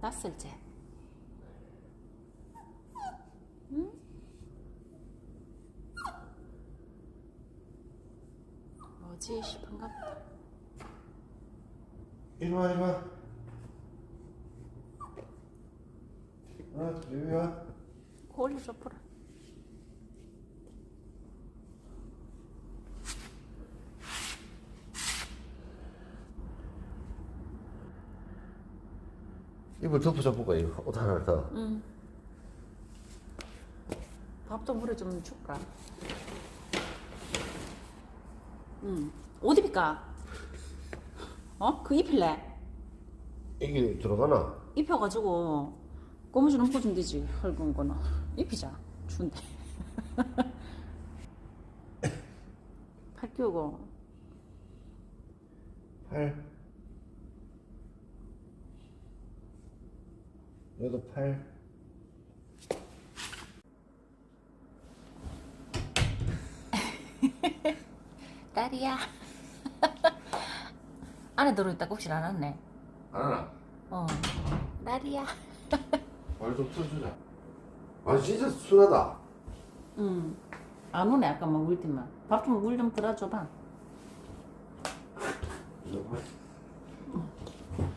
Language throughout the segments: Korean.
낯설지? 응? 뭐지 싶은가 보다. 이리 와, 이리 와. 어, 이리 와. 코 올려줘 보 이불 덮어줘볼까, 이거? 옷 하나 더. 응. 밥도 물에 좀 줄까? 응. 옷 입을까? 어? 그 입힐래? 이게 들어가나? 입혀가지고 고무줄 얹어주면 되지 헐건 거는 입히자 추운데 팔 끼우고 팔. 여기도 팔. 딸이야. 안에 안 왔네. 안 하나? 어. 딸이야. 말좀 써주자. 아, 진짜 순하다. 응안 오네 아까 막 울더만. 밥좀물 좀 들어줘봐.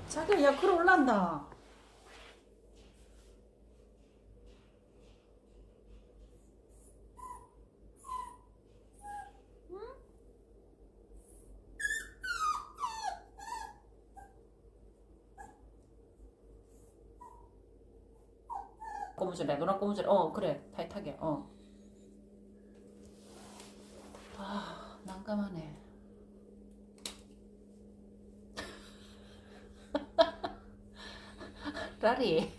자기야 야 그래 올란다 고무줄에 노란 고무줄 어 그래 타이트하게 어. 아 난감하네. 라리.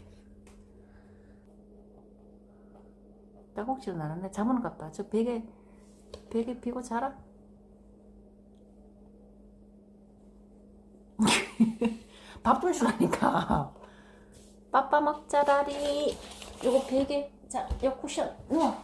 따곡질 나는데 잠은 같다. 저 베개 베개 피고 자라. 밥 좀 주라니까. 빠빠 먹자 라리. 요거 베개 자, 요 쿠션 누워.